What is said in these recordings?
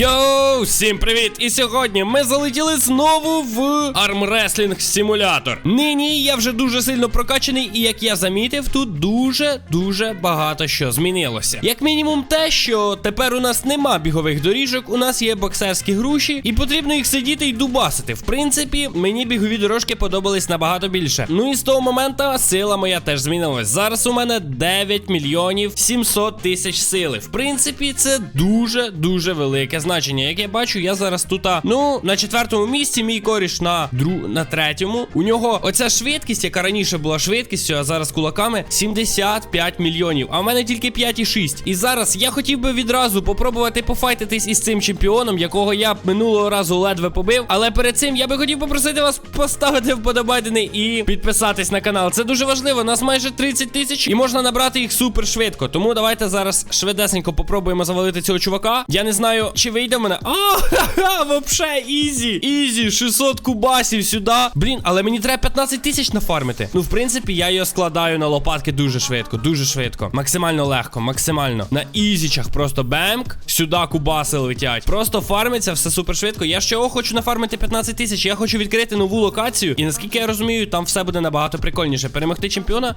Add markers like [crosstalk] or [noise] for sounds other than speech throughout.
Yo! Йоу, всім привіт! І сьогодні ми залетіли знову в армреслінг симулятор. Нині я вже дуже сильно прокачаний, і як я замітив, тут дуже-дуже багато що змінилося. Як мінімум, те, що тепер у нас нема бігових доріжок, у нас є боксерські груші, і потрібно їх сидіти і дубасити. В принципі, мені бігові дорожки подобались набагато більше. Ну і з того моменту сила моя теж змінилась. Зараз у мене 9 мільйонів 700 тисяч сили. В принципі, це дуже дуже велике значення. Як я бачу, я зараз тут, ну, на четвертому місці, мій коріш на дру... на третьому. У нього оця швидкість, яка раніше була швидкістю, а зараз кулаками 75 мільйонів. А в мене тільки 5,6. І зараз я хотів би відразу попробувати пофайтитись із цим чемпіоном, якого я минулого разу ледве побив. Але перед цим я би хотів попросити вас поставити вподобайдени і підписатись на канал. Це дуже важливо. Нас майже 30 тисяч і можна набрати їх супер швидко. Тому давайте зараз швидесенько попробуємо завалити цього чувака. Я не знаю, чи вийде в мене. А, [laughs] вообще, ізі. Ізі, 600 кубасів сюди. Блін, але мені треба 15 тисяч нафармити. Ну, в принципі, я його складаю на лопатки дуже швидко, дуже швидко. Максимально легко, максимально. На ізічах просто бемк. Сюди кубаси летять. Просто фармиться все супер швидко. Я ще хочу нафармити 15 тисяч. Я хочу відкрити нову локацію. І наскільки я розумію, там все буде набагато прикольніше. Перемогти чемпіона.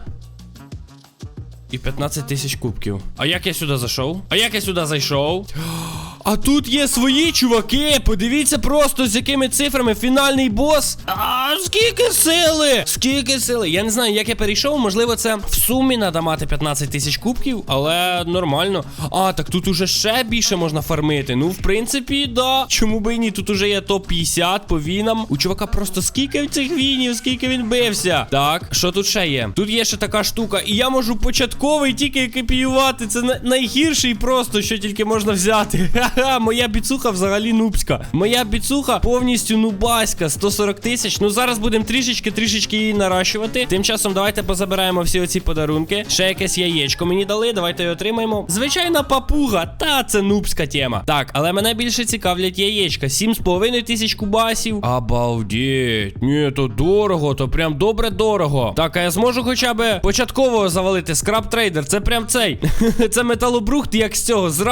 І 15 тисяч кубків. А як я сюди зайшов? А як я сюди зайшов? А тут є свої чуваки. Подивіться просто з якими цифрами фінальний бос. Скільки сили? Скільки сили? Я не знаю, як я перейшов. Можливо, це в сумі треба мати 15 тисяч кубків, але нормально. А, так тут уже ще більше можна фармити. Ну, в принципі, да. Чому би і ні? Тут уже є топ-50 по вінам. У чувака просто скільки цих вінів, скільки він бився. Так, що тут ще є? Тут є ще така штука, і я можу початковий тільки копіювати. Це на- найгірший просто, що тільки можна взяти. [laughs] Ха-ха, моя біцуха взагалі нубська. Моя біцуха повністю нубаська, 140 тисяч. Ну зараз будемо трішечки, трішечки її наращувати. Тим часом давайте позабираємо всі оці подарунки. Ще якесь яєчко мені дали. Давайте його отримаємо. Звичайна папуга, та це нубська тема. Так, але мене більше цікавлять яєчка. 7,5 тисяч кубасів. Обалдеть. Ні, то дорого, то прям добре дорого. Так, а я зможу хоча б початково завалити скраб трейдер. Це прям цей. [laughs] це металобрухт, як з цього, з.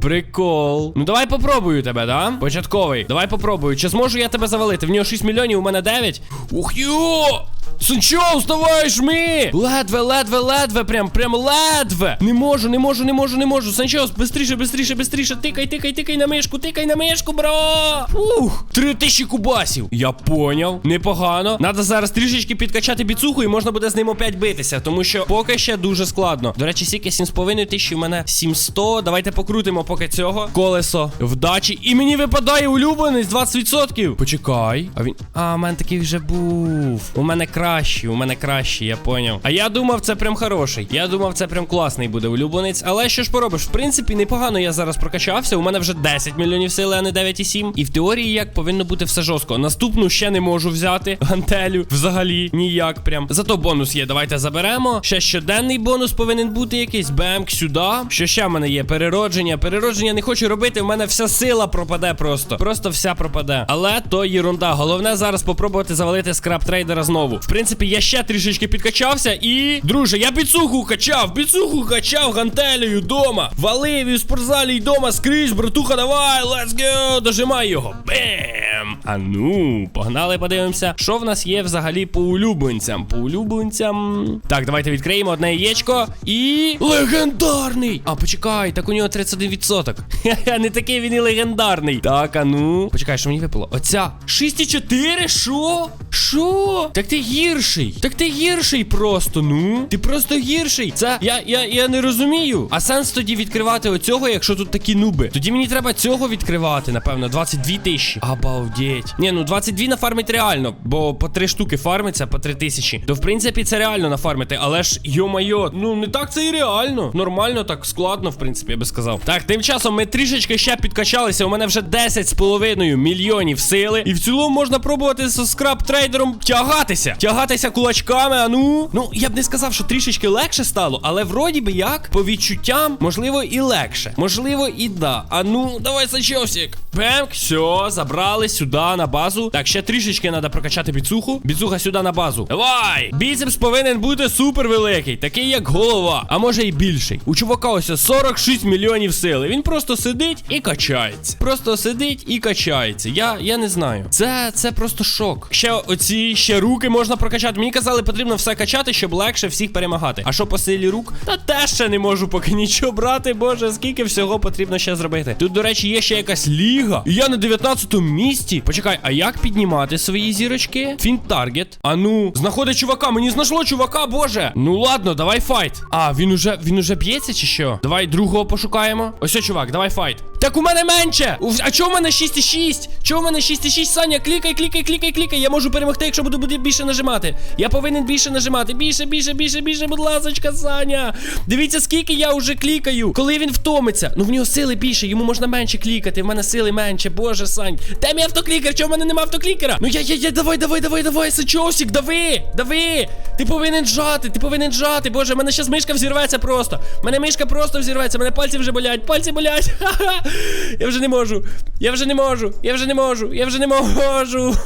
Прикол. Ну давай попробую тебе, да? Початковий. Давай попробую. Чи зможу я тебе завалити? В нього 6 мільйонів, у мене 9. Ух йо! Санчо, вставай, жми! Ледве, ледве, ледве, прям, прям ледве. Не можу, не можу, не можу, не можу. Санчо, бистріше, бистріше, бистріше. Тикай, тикай, тикай на мишку, тикай на мишку, бро. Ух, три тисячі кубасів. Я поняв. Непогано. Надо зараз трішечки підкачати біцуху, і можна буде з ним опять битися, тому що поки ще дуже складно. До речі, сіки 7,5 тисячі, у мене 700. Давайте покрутимо поки цього. Колесо вдачі. І мені випадає улюбленець 20%. Почекай. А він. А, у мене такий вже був. У мене кращий, у мене кращий, я поняв. А я думав, це прям хороший. Я думав, це прям класний буде улюбленець. Але що ж поробиш? В принципі, непогано я зараз прокачався. У мене вже 10 мільйонів сили, а не 9,7. І в теорії як повинно бути все жорстко. Наступну ще не можу взяти. [laughs] Гантелю. Взагалі ніяк прям. Зато бонус є. Давайте заберемо. Ще щоденний бонус повинен бути якийсь. Бемк сюди. Що ще в мене є? Переродження. Переродження не хочу робити. В мене вся сила пропаде просто. Просто вся пропаде. Але то єрунда. Головне зараз попробувати завалити скраб трейдера знову. В принципі, я ще трішечки підкачався і. Друже, я біцуху качав, біцуху качав гантелею дома. Валив і в спортзалі й дома скрізь, братуха, давай, let's go, дожимай його. Бем! А ну, погнали, подивимося, що в нас є взагалі по улюбленцям. По улюбленцям. Так, давайте відкриємо одне яєчко. І. Легендарний! А, почекай, так у нього 31%. Хе-хе, не такий він і легендарний. Так, а ну. Почекай, що мені випало? Оця 6,4? Що? Що? Так ти гірший. Так ти гірший просто, ну. Ти просто гірший. Це я, я, я не розумію. А сенс тоді відкривати оцього, якщо тут такі нуби. Тоді мені треба цього відкривати, напевно, 22 тисячі. Обалдеть. Ні, ну 22 нафармить реально, бо по 3 штуки фармиться, по 3 тисячі. То в принципі це реально нафармити, але ж йо-майо, ну не так це і реально. Нормально, так складно, в принципі, я би сказав. Так, тим часом ми трішечки ще підкачалися. У мене вже 10 з половиною мільйонів сили. І в цілому можна пробувати з скраб трейдером тягатися. Тягатися кулачками, а ну. Ну, я б не сказав, що трішечки легше стало, але вроді би як, по відчуттям, можливо, і легше. Можливо, і да. А ну, давай, Сачосік. Бемк, все, забрали сюди на базу. Так, ще трішечки треба прокачати біцуху. Біцуха сюди на базу. Давай! Біцепс повинен бути супер великий, такий як голова, а може і більший. У чувака ось 46 мільйонів сили. Він просто сидить і качається. Просто сидить і качається. Я, я не знаю. Це, це просто шок. Ще оці ще руки можна прокачати. Мені казали, потрібно все качати, щоб легше всіх перемагати. А що по силі рук? Та теж ще не можу поки нічого брати. Боже, скільки всього потрібно ще зробити. Тут, до речі, є ще якась ліга. І я на 19-му місці. Почекай, а як піднімати свої зірочки? Фінт таргет. А ну, знаходить чувака. Мені знайшло чувака, боже. Ну ладно, давай файт. А, він уже він уже б'ється чи що? Давай другого пошукаємо. Ось, о, чувак, давай файт. Так у мене менше. А чого у мене 6,6? Чого у мене 6,6? Саня, клікай, клікай, клікай, клікай. Я можу перемогти, якщо буду більше нажимати. Я повинен більше нажимати. Більше, більше, більше, більше, будь ласочка, Саня. Дивіться, скільки я вже клікаю. Коли він втомиться. Ну в нього сили більше, йому можна менше клікати. В мене сили менше. Боже, Сань. Де мій автоклікер? Чого в мене нема автоклікера? Ну я, я, я, давай, давай, давай, давай, Сачосик, дави, дави. Ти повинен жати, ти повинен жати. Боже, в мене щас мишка взірветься просто. Мене мишка просто взірветься. Мене пальці вже болять, пальці болять. Ха-ха. [laughs] Я вже не можу. Я вже не можу. Я вже не можу. Я вже не можу.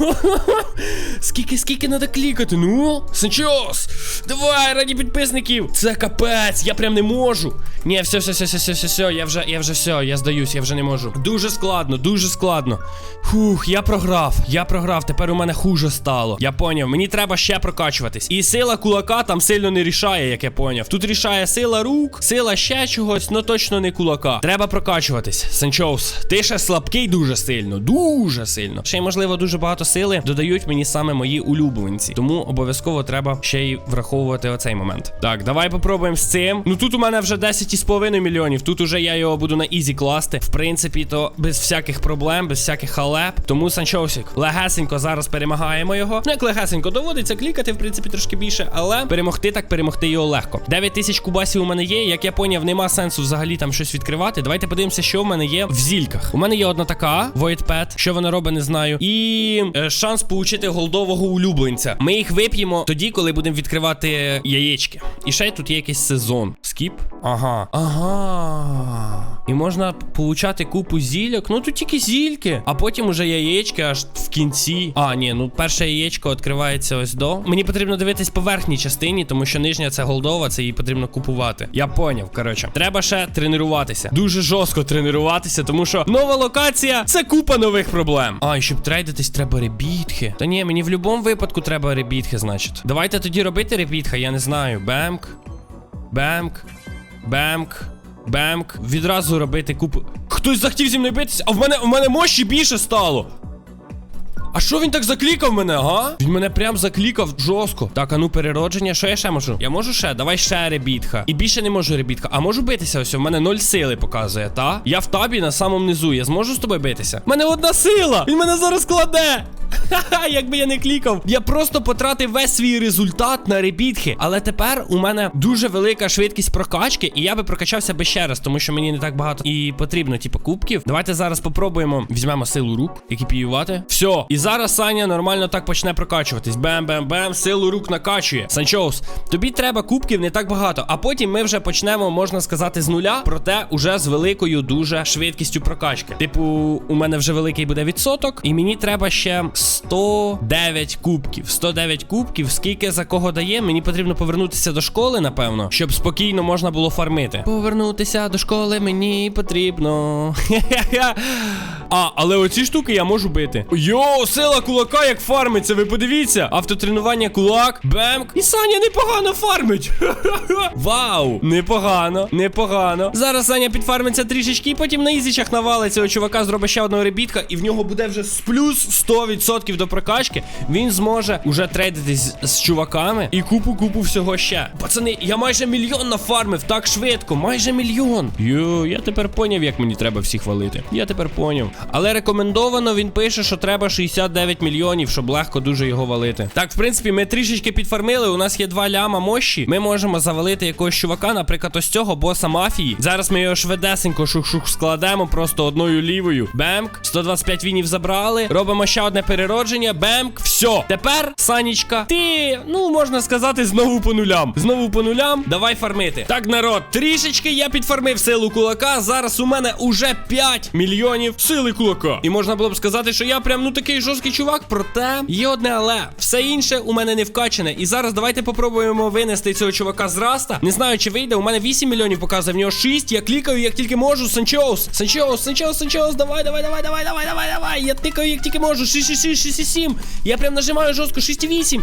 [laughs] Скільки, скільки треба клікати? Ну, Санчос, давай, раді підписників. Це капець, я прям не можу. Ні, все, все, все, все, все, все, все, я вже, я вже все, я здаюсь, я вже не можу. Дуже складно, дуже складно. Фух, я програв, я програв, тепер у мене хуже стало. Я поняв, мені треба ще прокачуватись. І сила кулака там сильно не рішає, як я поняв. Тут рішає сила рук, сила ще чогось, но точно не кулака. Треба прокачуватись. Санчоус, ти ще слабкий дуже сильно, дуже сильно. Ще й можливо дуже багато сили додають мені саме мої улюбленці. Тому обов'язково треба ще й враховувати оцей момент. Так, давай попробуємо з цим. Ну тут у мене вже 10,5 мільйонів. Тут уже я його буду на ізі класти. В принципі, то без всяких проблем, без всяких халеп. Тому Санчоусік, легесенько зараз перемагаємо його. Ну як легесенько доводиться клікати, в принципі, трошки більше, але перемогти так перемогти його легко. 9 тисяч кубасів у мене є. Як я поняв, нема сенсу взагалі там щось відкривати. Давайте подивимося, що в мене є в зільках. У мене є одна така Void Pet. Що вона робить, не знаю. І е, шанс получити голдового улюбленця. Ми їх вип'ємо тоді, коли будемо відкривати яєчки. І ще тут є якийсь сезон. Скіп. Ага. Ага. І можна получати купу зільок. Ну тут тільки зільки. А потім уже яєчки аж в кінці. А, ні, ну перше яєчко відкривається ось до. Мені потрібно дивитись по верхній частині, тому що нижня це голдова, це її потрібно купувати. Я поняв, коротше. Треба ще тренуватися. Дуже жорстко тренуватися, тому що нова локація це купа нових проблем. А, і щоб трейдитись, треба ребітхи. Та ні, мені в будь-якому випадку треба ребітхи, значить. Давайте тоді робити ребітха, я не знаю. Бемк. Бемк. Бемк. Бемк. Відразу робити купу. Хтось захотів зі мною битися, а в мене в мене мощі більше стало. А що він так заклікав мене, га? Він мене прям заклікав жорстко. Так, а ну переродження. Що я ще можу? Я можу ще? Давай ще ребітха. І більше не можу ребітха. А можу битися ось. У мене ноль сили показує, та? Я в табі на самому низу. Я зможу з тобою битися? У мене одна сила! Він мене зараз кладе! Ха-ха, [laughs] якби я не клікав. Я просто потратив весь свій результат на ребітхи. Але тепер у мене дуже велика швидкість прокачки, і я би прокачався би ще раз, тому що мені не так багато і потрібно, типу, кубків. Давайте зараз попробуємо. Візьмемо силу рук, екіпіювати. Все. І зараз Саня нормально так почне прокачуватись. Бем-бем-бем, силу рук накачує. Санчоус, тобі треба кубків не так багато. А потім ми вже почнемо, можна сказати, з нуля, проте уже з великою дуже швидкістю прокачки. Типу, у мене вже великий буде відсоток, і мені треба ще 109 кубків. 109 кубків. Скільки за кого дає? Мені потрібно повернутися до школи, напевно, щоб спокійно можна було фармити. Повернутися до школи мені потрібно. [laughs] А, але оці штуки я можу бити. Йоу, сила кулака як фармиться, ви подивіться. Автотренування кулак. Бемк. І Саня непогано фармить. [laughs] Вау! Непогано, непогано. Зараз Саня підфармиться трішечки, і потім на ізічах навалиться. У чувака зробить ще одного ребітка, і в нього буде вже з плюс 100% до прокачки. Він зможе уже трейдитись з чуваками і купу-купу всього ще. Пацани, я майже мільйон нафармив так швидко, майже мільйон. Йо, я тепер поняв, як мені треба всіх валити. Я тепер поняв. Але рекомендовано він пише, що треба 69 мільйонів, щоб легко дуже його валити. Так, в принципі, ми трішечки підфармили. У нас є два ляма мощі. Ми можемо завалити якогось чувака, наприклад, ось цього боса мафії. Зараз ми його швидесенько шух-шух складемо, просто одною лівою. Бемк. 125 вінів забрали. Робимо ще одне пере переродження, бемк, все. Тепер, Санічка, ти, ну можна сказати, знову по нулям. Знову по нулям. Давай фармити. Так, народ, трішечки я підфармив силу кулака. Зараз у мене уже 5 мільйонів сили кулака. І можна було б сказати, що я прям ну такий жорсткий чувак. Проте є одне але. Все інше у мене не вкачане. І зараз давайте попробуємо винести цього чувака з раста. Не знаю, чи вийде. У мене 8 мільйонів показує, в нього 6. Я клікаю, як тільки можу. Санчоус, Санчоус, Санчоус, Санчоус, давай, давай, давай, давай, давай, давай, давай. Я тикаю, як тільки можу. 6, 6, 6, 6, 7. Я прям нажимаю жестко 6,8.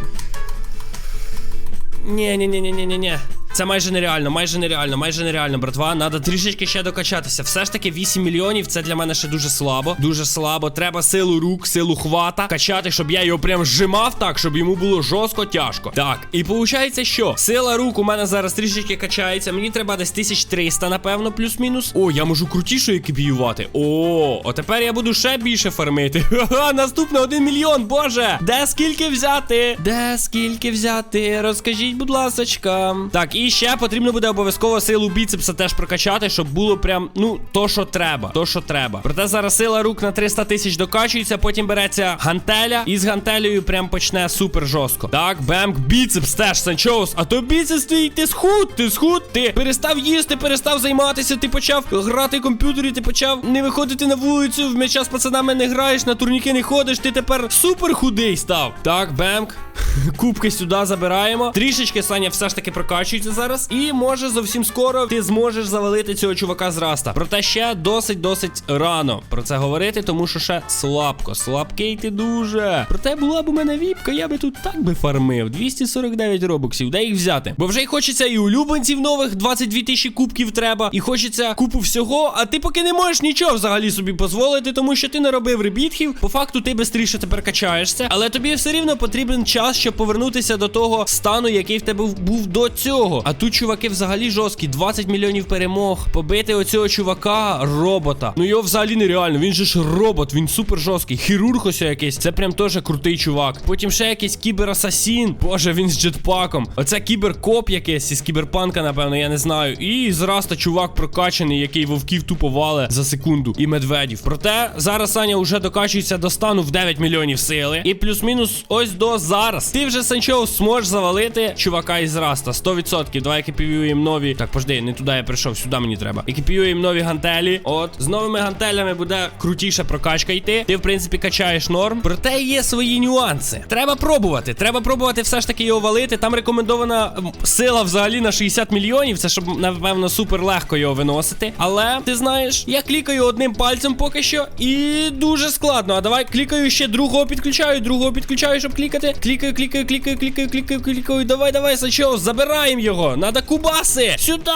Ні, Це майже нереально, майже нереально, майже нереально, братва. Надо трішечки ще докачатися. Все ж таки 8 мільйонів. Це для мене ще дуже слабо. Дуже слабо. Треба силу рук, силу хвата качати, щоб я його прям зжимав так, щоб йому було жорстко тяжко. Так, і виходить, що сила рук у мене зараз трішечки качається. Мені треба десь 1300, напевно, плюс-мінус. О, я можу крутіше екіпіювати. О, о, тепер я буду ще більше фармити. [laughs] Ха-ха, наступне 1 мільйон, боже. Де скільки взяти? Де скільки взяти? Розкажіть, будь ласочка. Так, і ще потрібно буде обов'язково силу біцепса теж прокачати, щоб було прям, ну, то, що треба. То, що треба. Проте зараз сила рук на 300 тисяч докачується, потім береться гантеля, і з гантелею прям почне супер жорстко. Так, бемк, біцепс теж, Санчоус. А то біцепс твій, ти схуд, ти схуд, ти перестав їсти, перестав займатися, ти почав грати в комп'ютері, ти почав не виходити на вулицю, в м'яча з пацанами не граєш, на турніки не ходиш, ти тепер супер худий став. Так, бемк. [laughs] Кубки сюди забираємо. Трішечки Саня все ж таки прокачується зараз. І може зовсім скоро ти зможеш завалити цього чувака з раста. Проте ще досить-досить рано про це говорити, тому що ще слабко. Слабкий ти дуже. Проте була б у мене віпка, я би тут так би фармив. 249 робоксів. Де їх взяти? Бо вже й хочеться і улюбленців нових 22 тисячі кубків треба. І хочеться купу всього. А ти поки не можеш нічого взагалі собі дозволити, тому що ти не робив ребітків. По факту ти швидше тепер качаєшся. Але тобі все рівно потрібен час, щоб повернутися до того стану, який в тебе був до цього. А тут чуваки взагалі жорсткі. 20 мільйонів перемог. Побити оцього чувака, робота. Ну його взагалі нереально. Він же ж робот, він супер жорсткий. Хірург ось якийсь. Це прям теж крутий чувак. Потім ще якийсь кіберасасін. Боже, він з джетпаком. Оце кіберкоп якийсь із кіберпанка, напевно, я не знаю. І зраста чувак прокачаний, який вовків тупо вале за секунду. І медведів. Проте зараз Саня вже докачується до стану в 9 мільйонів сили. І плюс-мінус ось до зараз. Ти вже Санчоу зможеш завалити чувака із раста. 100%. Давай екіпіюємо нові. Так, пожди, не туди я прийшов, сюди мені треба. Екіпіюємо нові гантелі. От, з новими гантелями буде крутіша прокачка йти. Ти, в принципі, качаєш норм. Проте є свої нюанси. Треба пробувати. Треба пробувати все ж таки його валити. Там рекомендована сила взагалі на 60 мільйонів. Це щоб, напевно, супер легко його виносити. Але ти знаєш, я клікаю одним пальцем поки що. І дуже складно. А давай клікаю ще другого підключаю, другого підключаю, щоб клікати. Клікаю, клікаю, клікаю, клікаю, клікаю, клікаю. Давай, давай, Сачо, забираємо його. Надо кубаси. Сюди.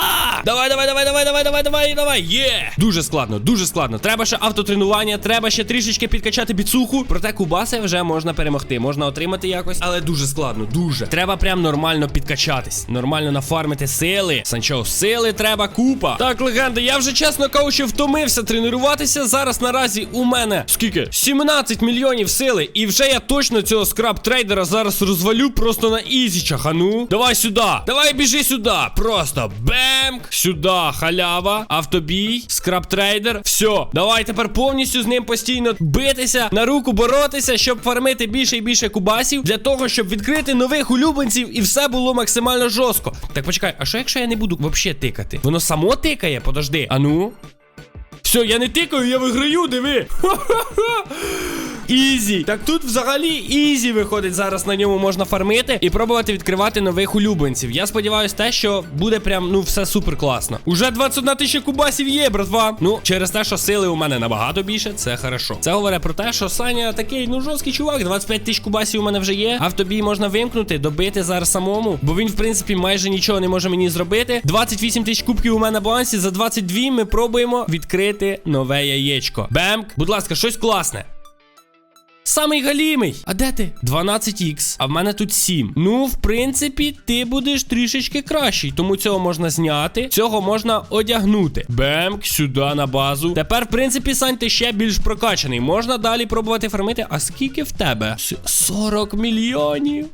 Давай, давай, давай, давай, давай, давай, давай, давай. Є. Дуже складно, дуже складно. Треба ще автотренування, треба ще трішечки підкачати біцуху. Проте кубаси вже можна перемогти. Можна отримати якось, але дуже складно, дуже. Треба прям нормально підкачатись. Нормально нафармити сили. Санчо, сили треба купа. Так, легенди, я вже чесно кажучи, втомився тренуватися. Зараз наразі у мене скільки? 17 мільйонів сили. І вже я точно цього скраб трейдера зараз розвалю просто на ізічах. А ну, давай сюди. Давай біжи сюди. Просто бемк. Сюди, халява. Автобій. Скраб трейдер. Все. Давай тепер повністю з ним постійно битися, на руку боротися, щоб фармити більше і більше кубасів. Для того, щоб відкрити нових улюбленців і все було максимально жорстко. Так почекай, а що якщо я не буду взагалі тикати? Воно само тикає? Подожди. А ну. Все, я не тикаю, я виграю, диви. [laughs] Ха-ха-ха. Ізі. Так тут взагалі ізі виходить. Зараз на ньому можна фармити і пробувати відкривати нових улюбленців. Я сподіваюся, те, що буде прям, ну, все супер класно. Уже 21 тисяча кубасів є, братва. Ну, через те, що сили у мене набагато більше, це хорошо. Це говорить про те, що Саня такий, ну, жорсткий чувак. 25 тисяч кубасів у мене вже є. Автобій можна вимкнути, добити зараз самому. Бо він, в принципі, майже нічого не може мені зробити. 28 тисяч кубків у мене на балансі. За 22 ми пробуємо відкрити нове яєчко. Бемк, будь ласка, щось класне. Самий галімий. А де ти? 12х, а в мене тут 7. Ну, в принципі, ти будеш трішечки кращий. Тому цього можна зняти, цього можна одягнути. Бемк, сюди на базу. Тепер, в принципі, Сань, ти ще більш прокачаний. Можна далі пробувати фармити. А скільки в тебе? С- 40 мільйонів.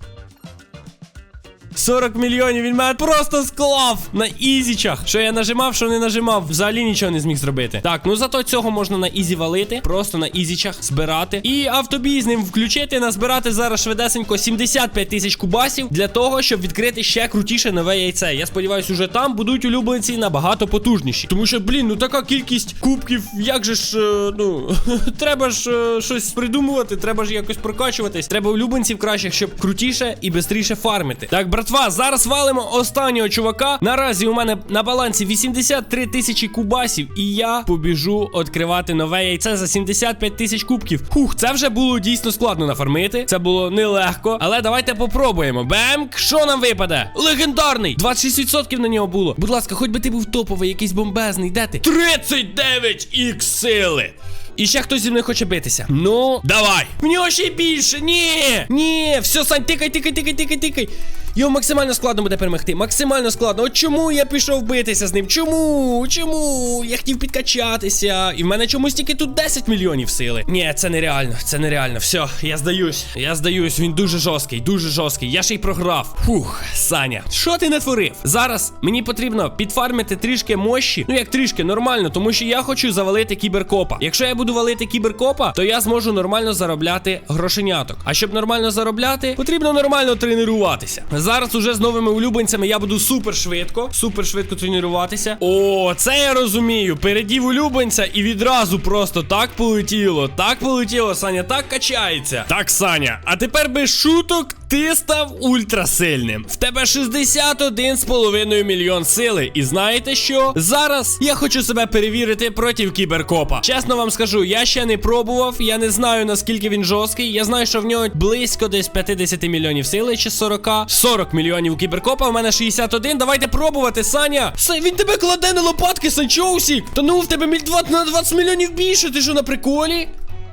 40 мільйонів. Він мене просто склав на ізічах. Що я нажимав, що не нажимав. Взагалі нічого не зміг зробити. Так, ну зато цього можна на ізі валити. Просто на ізічах збирати. І автобій з ним включити, назбирати зараз швидесенько 75 тисяч кубасів для того, щоб відкрити ще крутіше нове яйце. Я сподіваюся, уже там будуть улюбленці набагато потужніші. Тому що, блін, ну така кількість кубків, як же ж, е, ну, [laughs] треба ж е, щось придумувати, треба ж якось прокачуватись. Треба улюбленців кращих, щоб крутіше і швидше фармити. Так, братва, зараз валимо останнього чувака. Наразі у мене на балансі 83 тисячі кубасів, і я побіжу відкривати нове яйце за 75 тисяч кубків. Хух, це вже було дійсно складно нафармити. Це було нелегко. Але давайте попробуємо. Бемк, що нам випаде? Легендарний! 26% на нього було. Будь ласка, хоч би ти був топовий, якийсь бомбезний. Де ти? 39 ікс сили. І ще хтось зі мною хоче битися. Ну, давай. В нього ще більше. Ні. Ні, все, Сань, тикай, тикай, тикай, тикай, тикай. Його максимально складно буде перемогти. Максимально складно. От чому я пішов битися з ним? Чому? Чому? Я хотів підкачатися. І в мене чомусь тільки тут 10 мільйонів сили. Ні, це нереально, це нереально. Все, я здаюсь. Я здаюсь. Він дуже жорсткий, дуже жорсткий. Я ще й програв. Фух, Саня, що ти натворив? Зараз мені потрібно підфармити трішки мощі. Ну як трішки, нормально, тому що я хочу завалити кіберкопа. Якщо я буду валити кіберкопа, то я зможу нормально заробляти грошеняток. А щоб нормально заробляти, потрібно нормально тренуватися. Зараз уже з новими улюбленцями я буду супер швидко, супер швидко тренуватися. О, це я розумію. Передів улюбленця і відразу просто так полетіло. Так полетіло, Саня, так качається. Так, Саня, а тепер без шуток. Ти став ультрасильним. В тебе 61,5 мільйон сили. І знаєте що? Зараз я хочу себе перевірити проти кіберкопа. Чесно вам скажу, я ще не пробував. Я не знаю наскільки він жорсткий. Я знаю, що в нього близько десь 50 мільйонів сили чи 40. 40 мільйонів кіберкопа. У мене 61. Давайте пробувати, Саня. Са- він тебе кладе на лопатки, Санчоусік. Та ну в тебе міль 20 на 20 мільйонів більше. Ти що на приколі?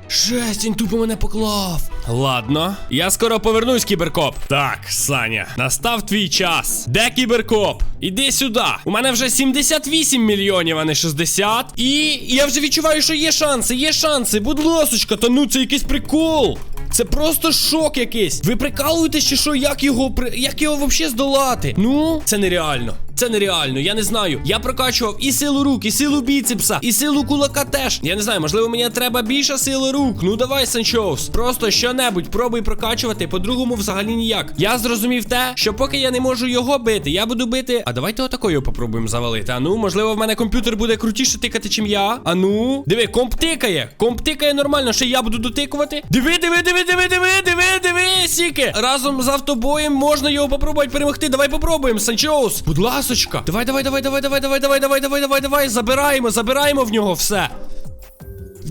Жесть, він тупо мене поклав. Ладно, я скоро повернусь, кіберкоп. Так, Саня, настав твій час. Де кіберкоп? Іди сюди. У мене вже 78 мільйонів, а не 60. І я вже відчуваю, що є шанси, є шанси. Будь ласочка, та ну це якийсь прикол. Це просто шок якийсь. Ви прикалуєтесь чи що? Як його при- як його взагалі здолати? Ну, це нереально. Це нереально, я не знаю. Я прокачував і силу рук, і силу біцепса, і силу кулака теж. Я не знаю, можливо, мені треба більша сила рук. Ну давай, Санчоус. Просто що-небудь пробуй прокачувати. По-другому, взагалі ніяк. Я зрозумів те, що поки я не можу його бити, я буду бити. А давайте отакою попробуємо завалити. А ну, можливо, в мене комп'ютер буде крутіше тикати, чим я. А ну, диви, комп тикає. Комп тикає нормально, ще я буду дотикувати. Диви, диви, диви, диви, диви, диви, диви, сіки. Разом з автобоєм можна його попробувати перемогти. Давай попробуємо, Санчоус. Будь ласочка. Давай, давай, давай, давай, давай, давай, давай, давай, давай, давай, давай. Забираємо, забираємо в нього все.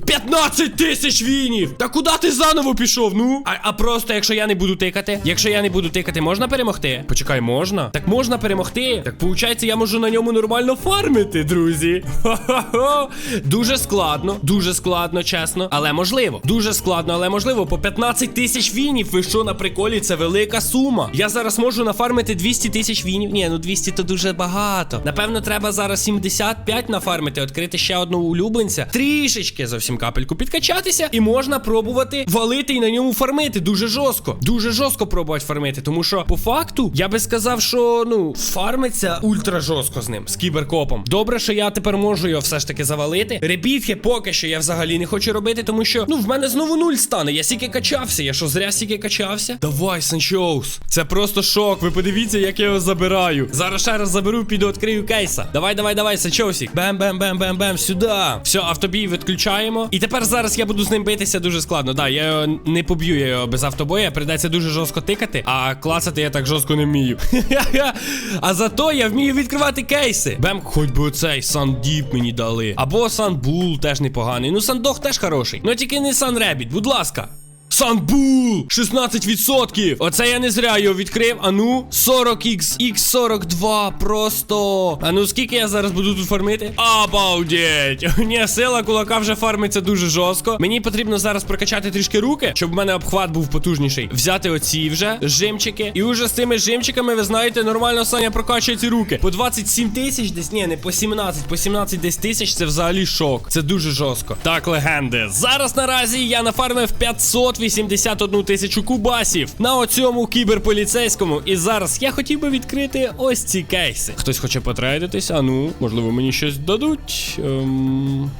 15 тисяч вінів! Та куди ти заново пішов? Ну? А, а просто, якщо я не буду тикати, якщо я не буду тикати, можна перемогти? Почекай, можна? Так можна перемогти. Так виходить, я можу на ньому нормально фармити, друзі. Хо-хо-хо. Дуже складно, дуже складно, чесно. Але можливо. Дуже складно, але можливо. По 15 тисяч вінів. Ви що на приколі? Це велика сума. Я зараз можу нафармити 200 тисяч вінів. Ні, ну 200 то дуже багато. Напевно, треба зараз 75 нафармити, відкрити ще одного улюбленця. Трішечки зовсім капельку підкачатися, і можна пробувати валити і на ньому фармити. Дуже жорстко. Дуже жорстко пробувати фармити. Тому що, по факту, я би сказав, що ну, фармиться ультра жорстко з ним, з кіберкопом. Добре, що я тепер можу його все ж таки завалити. Ребітки поки що я взагалі не хочу робити, тому що ну в мене знову нуль стане. Я стільки качався. Я що зря стільки качався? Давай, Санчоус. Це просто шок. Ви подивіться, як я його забираю. Зараз ще раз заберу, піду відкрию кейса. Давай, давай, давай, Санчоусік. Бем, бем, бем, бем, бем, сюди. Все, автобій відключаємо. І тепер зараз я буду з ним битися дуже складно. Да, я його не поб'ю я його без автобоя. Придеться дуже жорстко тикати, а клацати я так жорстко не вмію. [laughs] а зато я вмію відкривати кейси. Бем, хоч би оцей Сандіп мені дали. Або Санбул теж непоганий. Ну, Сандох теж хороший. Ну тільки не Санребіт, будь ласка. Санбул! 16%! Оце я не зря його відкрив. Ану, 40x, x42, просто. Ану, скільки я зараз буду тут фармити? Обалдеть! [laughs] Ні, сила кулака вже фармиться дуже жорстко. Мені потрібно зараз прокачати трішки руки, щоб в мене обхват був потужніший. Взяти оці вже жимчики. І уже з цими жимчиками, ви знаєте, нормально Саня прокачує ці руки. По 27 тисяч десь, ні, не по 17, по 17 десь тисяч це взагалі шок. Це дуже жорстко. Так, легенди. Зараз наразі я нафармив 500 81 тисячу кубасів на оцьому кіберполіцейському. І зараз я хотів би відкрити ось ці кейси. Хтось хоче потрейдитись, а ну, можливо, мені щось дадуть. Ем...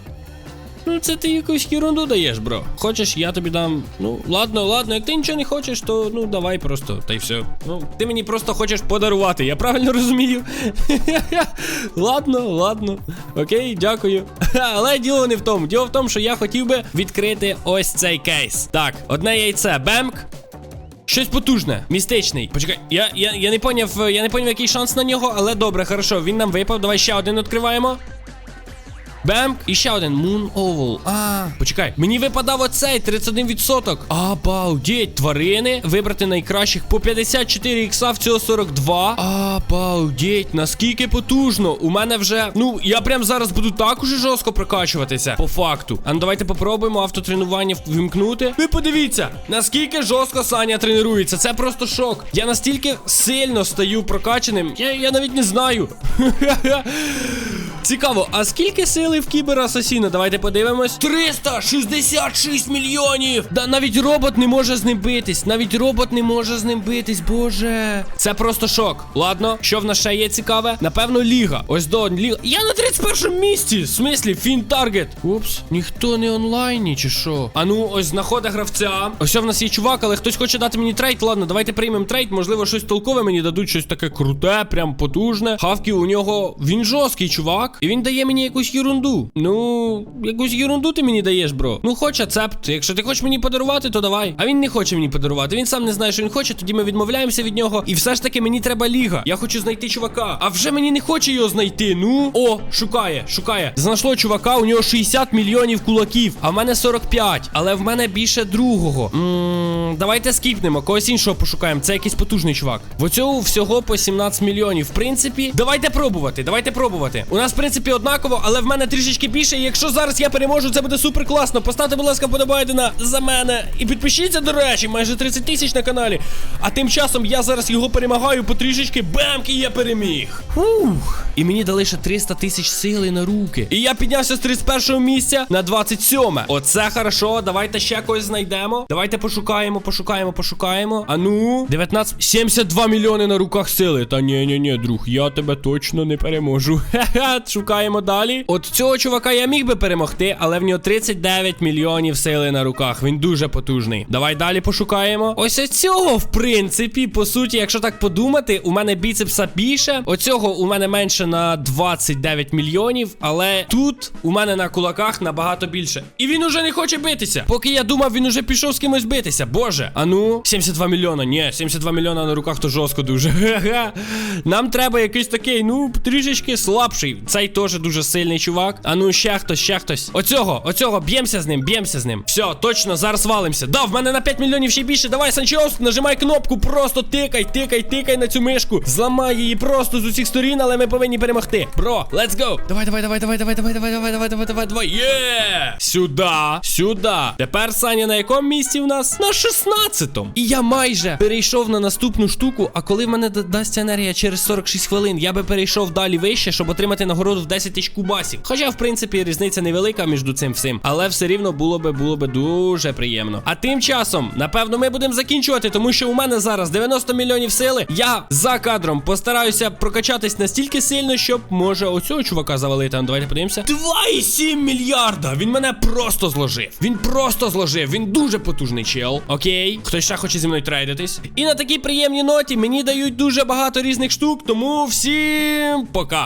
Ну, це ти якусь ерунду даєш, бро. Хочеш, я тобі дам. Ну, ладно, ладно, як ти нічого не хочеш, то ну давай просто, та й все. Ну, ти мені просто хочеш подарувати, я правильно розумію? [laughs] ладно, ладно. Окей, дякую. [laughs] Але діло не в тому. Діло в тому, що я хотів би відкрити ось цей кейс. Так, одне яйце, бемк. Щось потужне, містичний. Почекай, я, я, я не поняв, я не поняв, який шанс на нього, але добре, хорошо, він нам випав. Давай ще один відкриваємо. Бем, і ще один Moon Oval. А, почекай. Мені випадав оцей 31%. Обалдеть, тварини. Вибрати найкращих по 54 ікса, в цього 42. Обалдеть, наскільки потужно. У мене вже. Ну, я прям зараз буду так уже жорстко прокачуватися. По факту. А ну давайте попробуємо автотренування вимкнути. Ви подивіться, наскільки жорстко Саня тренується. Це просто шок. Я настільки сильно стаю прокачаним. Я, я навіть не знаю. [laughs] Цікаво, а скільки сили в кібер Асасіна? Давайте подивимось. 366 мільйонів! Да навіть робот не може з ним битись. Навіть робот не може з ним битись, боже. Це просто шок. Ладно, що в нас ще є цікаве? Напевно, ліга. Ось до ліга. Я на 31 місці. В смислі, фін таргет. Упс, ніхто не онлайні, чи що? А ну, ось знаходить гравця. Ось в нас є чувак, але хтось хоче дати мені трейд. Ладно, давайте приймемо трейд. Можливо, щось толкове мені дадуть, щось таке круте, прям потужне. Хавки у нього. Він жорсткий чувак. І він дає мені якусь ерунду. Ну, якусь ерунду ти мені даєш, бро. Ну, хоч ацепт. Якщо ти хочеш мені подарувати, то давай. А він не хоче мені подарувати. Він сам не знає, що він хоче, тоді ми відмовляємося від нього. І все ж таки мені треба ліга. Я хочу знайти чувака. А вже мені не хоче його знайти. Ну, о, шукає, шукає. Знайшло чувака, у нього 60 мільйонів кулаків, а в мене 45. Але в мене більше другого. Ммм, давайте скіпнемо. Когось іншого пошукаємо. Це якийсь потужний чувак. В оцього всього по 17 мільйонів. В принципі, давайте пробувати. Давайте пробувати. У нас, в принципі, однаково, але в мене трішечки більше. Якщо зараз я переможу, це буде супер класно. Поставте, будь ласка, подобайте на за мене. І підпишіться, до речі, майже 30 тисяч на каналі. А тим часом я зараз його перемагаю потрішечки. Бемки, я переміг. Фух. І мені дали ще 300 тисяч сили на руки. І я піднявся з 31 місця на 27. Оце хорошо. Давайте ще когось знайдемо. Давайте пошукаємо, пошукаємо, пошукаємо. А ну, 19, 72 мільйони на руках сили. Та ні, ні, ні, друг, я тебе точно не переможу. [laughs] Шукаємо далі. От цього чувака я міг би перемогти, але в нього 39 мільйонів сили на руках. Він дуже потужний. Давай далі пошукаємо. Ось цього, в принципі, по суті, якщо так подумати, у мене біцепса більше. Оцього у мене менше на 29 мільйонів, але тут у мене на кулаках набагато більше. І він уже не хоче битися. Поки я думав, він уже пішов з кимось битися. Боже. А ну, 72 мільйона. Ні, 72 мільйона на руках то жорстко дуже. [laughs] Нам треба якийсь такий, ну, трішечки слабший. Цей теж дуже сильний чувак. А ну, ще хтось, ще хтось. Оцього, оцього, б'ємося з ним, б'ємося з ним. Все, точно, зараз валимося. Да, в мене на 5 мільйонів ще більше. Давай, Санчос, нажимай кнопку, просто тикай, тикай, тикай на цю мишку. Зламай її просто з усіх сторін, але ми повинні перемогти. Бро, let's go. Давай, давай, давай, давай, давай, давай, давай, давай, давай, давай, давай, давай. Є! Сюда, сюда. Тепер Саня на якому місці в нас? На 16-му. І я майже перейшов на наступну штуку. А коли в мене да- дасться енергія через 46 хвилин, я би перейшов далі вище, щоб отримати нагороду в 10 тисяч кубасів. Хоча, в принципі, різниця невелика між цим всім. Але все рівно було би було би дуже приємно. А тим часом, напевно, ми будемо закінчувати, тому що у мене зараз 90 мільйонів сили. Я за кадром постараюся прокачатись настільки сильно, щоб може оцього чувака завалити. Ну, Давайте подивимося. 2,7 мільярда! Він мене просто зложив. Він просто зложив. Він дуже потужний чел. Окей, хтось ще хоче зі мною трейдитись. І на такій приємній ноті мені дають дуже багато різних штук, тому всім пока.